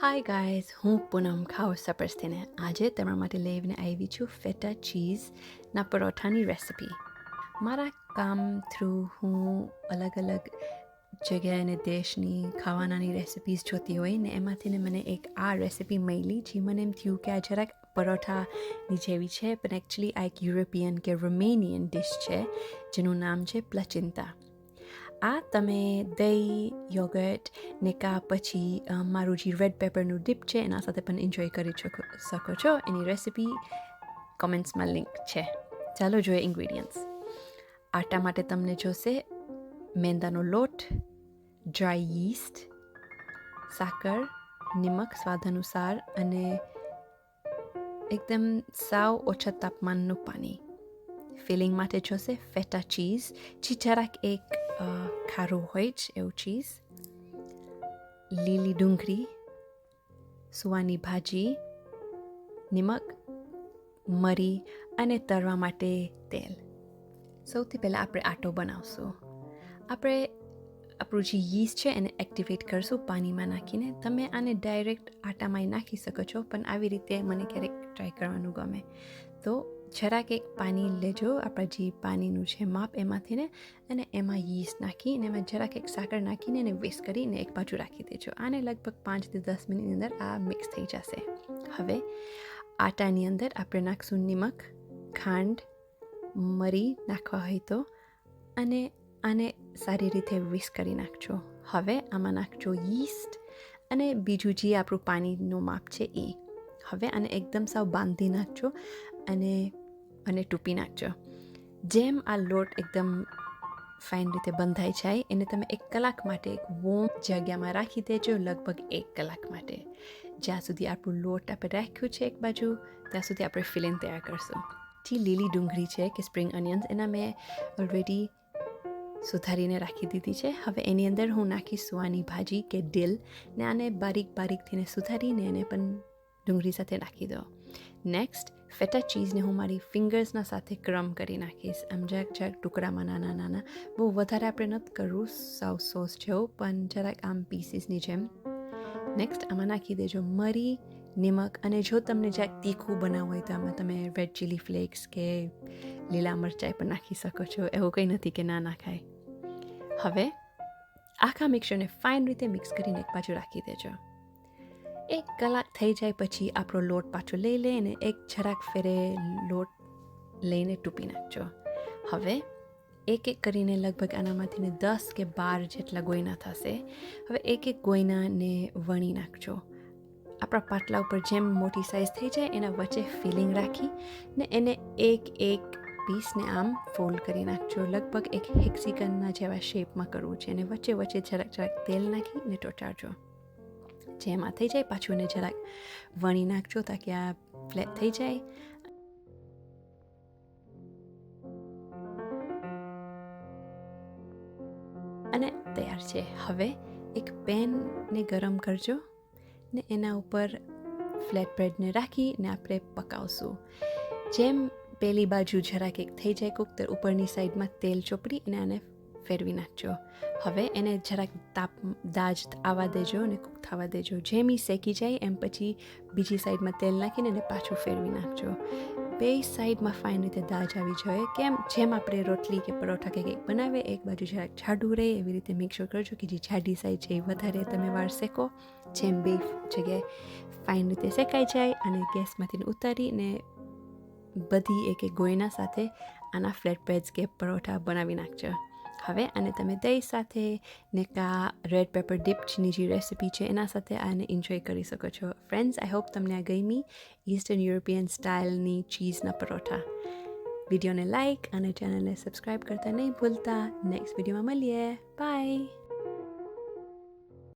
Hi guys હું પૂનમ ખાઉ સપર્સથીને આજે તમારા માટે લઈને આવી છું ફેટા ચીઝના પરોઠાની રેસિપી મારા કામ થ્રુ હું અલગ અલગ જગ્યાએ અને દેશની ખાવાનાની રેસિપીઝ જોતી હોય ને એમાંથી ને મને એક આ રેસિપી મળી જે મને એમ થયું કે આ જરાક પરોઠાની જેવી છે, પણ એકચ્યુઅલી આ એક યુરોપિયન કે રોમેનિયન ડિશ છે, જેનું નામ છે પ્લચિંતા આ તમે દહીં યોગર્ટ ને કા પછી મારું જે રેડ પેપરનું ડીપ છે, એના સાથે પણ એન્જોય કરી શકો શકો છો. એની રેસિપી કોમેન્ટ્સમાં લિંક છે. ચાલો જોઈએ ઇન્ગ્રીડિયન્ટ્સ આટા માટે તમને જોશે મેંદાનો લોટ ડ્રાય યીસ્ટ સાકર, નિમક સ્વાદ અનુસાર અને એકદમ સાવ ઓછા તાપમાનનું પાણી. ફિલિંગ માટે જોશે ફેટા ચીઝ જે જરાક એક ખારું હોય જ એવું ચીઝ લીલી ડુંગળી સુવાની ભાજી નિમક મરી અને તળવા માટે તેલ. સૌથી પહેલાં આપણે આટો બનાવશું. આપણે આપણું જે yist છે એને એક્ટિવેટ કરશું પાણીમાં નાખીને. તમે આને ડાયરેક્ટ આટામાં નાખી શકો છો, પણ આવી રીતે મને ક્યારેક ટ્રાય કરવાનું ગમે. તો જરાક એક પાણી લેજો, આપણા જે પાણીનું છે માપ એમાંથી ને, અને એમાં યીસ્ટ નાખી અને એમાં જરાક એક સાકર નાખીને એને વેસ્ટ કરીને એક બાજુ રાખી દેજો. આને લગભગ પાંચથી દસ મિનિટની અંદર આ મિક્સ થઈ જશે. હવે આટાની અંદર આપણે નાખશું નિમક, ખાંડ, મરી નાખવા હોય તો, અને આને સારી રીતે વિસ કરી નાખજો. હવે આમાં નાખજો યીસ્ટ અને બીજું જે આપણું પાણીનું માપ છે એ. હવે આને એકદમ સાવ બાંધી નાખજો અને અને ટૂપી નાખજો. જેમ આ લોટ એકદમ ફાઇન રીતે બંધાઈ જાય, એને તમે એક કલાક માટે એક વોમ જગ્યામાં રાખી દેજો, લગભગ એક કલાક માટે. જ્યાં સુધી આપણું લોટ આપણે રાખ્યું છે એક બાજુ, ત્યાં સુધી આપણે ફિલિંગ તૈયાર કરશું. જે લીલી ડુંગળી છે કે સ્પ્રિંગ અનિયન્સ એના મેં ઓલરેડી સુધારીને રાખી દીધી છે. હવે એની અંદર હું નાખીશ સુવાની ભાજી કે ડીલ ને આને બારીક બારીકથીને સુધારીને એને પણ ડુંગળી સાથે નાખી દો. નેક્સ્ટ ફેટા ચીઝને હું મારી ફિંગર્સના સાથે ક્રમ કરી નાખીશ. આમ જરાક જરાક ટુકડામાં નાના નાના. બહુ વધારે આપણે નથી કરવું સાવ સોસ જેવું, પણ જરાક આમ પીસીસની જેમ. નેક્સ્ટ આમાં નાખી દેજો મરી, નિમક, અને જો તમને જરાક તીખું બનાવવું હોય તો આમાં તમે રેડ ચીલી ફ્લેક્સ કે લીલા મરચાઈ પણ નાખી શકો છો. એવું કંઈ નથી કે ના નાખાય. હવે આખા મિક્સરને ફાઇન રીતે મિક્સ કરીને એક બાજુ રાખી દેજો. એક કલાક થઈ જાય પછી આપણો લોટ પાછો લઈ લે અને એક જરાક ફેરે લોટ લઈને ટૂપી નાખજો હવે એક એક કરીને લગભગ આનામાંથી ને દસ કે બાર જેટલા ગોયના થશે હવે એક એક ગોયનાને વણી નાખજો આપણા પાટલા ઉપર જેમ મોટી સાઇઝ થઈ જાય એના વચ્ચે ફિલિંગ રાખી ને એને એક એક પીસને આમ ફોલ્ડ કરી નાખજો લગભગ એક હેક્સિકનના જેવા શેપમાં કરવું છે અને વચ્ચે વચ્ચે જરાક જરાક તેલ નાખી ને ટોટાડજો જેમાં થઈ જાય પાછું એને જરાક વણી નાખજો તાકી આ ફ્લેટ થઈ જાય. અને તૈયાર છે. હવે એક પેનને ગરમ કરજો ને એના ઉપર ફ્લેટ બ્રેડને રાખી ને આપણે પકાવશું. જેમ પેલી બાજુ જરાક એક થઈ જાય કુક તો ઉપરની સાઈડમાં તેલ ચોપડી અને આને ફેરવી નાખજો હવે એને જરાક તાપ, દાજ આવવા દેજો અને કૂક થવા દેજો. જેમ એ શેકી જાય એમ પછી બીજી સાઈડમાં તેલ નાખીને એને પાછું ફેરવી નાખજો. બે સાઈડમાં ફાઇન રીતે દાજ આવી જોઈએ કેમ? જેમ આપણે રોટલી કે પરોઠા કે કંઈક બનાવે એક બાજુ જરાક જાડું રહે, એવી રીતે મિક્સર કરજો કે જે જાડી સાઈડ છે એ વધારે તમે વાર શેકો. જેમ બે જગ્યાએ ફાઇન રીતે શેકાઈ જાય અને ગેસમાંથી ઉતારીને બધી એક એક ગોયના સાથે આના ફ્લેટ પેજ કે પરોઠા બનાવી નાખજો. હવે આને તમે દહીં સાથે ને કા રેડ પેપર ડીપની જે રેસિપી છે એના સાથે આને એન્જોય કરી શકો છો. ફ્રેન્ડ્સ આઈ હોપ તમને આ ગમી ઇસ્ટર્ન યુરોપિયન સ્ટાઇલની ચીઝના પરોઠા. વિડીયોને લાઇક અને ચેનલને સબસ્ક્રાઈબ કરતા નહીં ભૂલતા. નેક્સ્ટ વિડીયોમાં મળીએ. બાય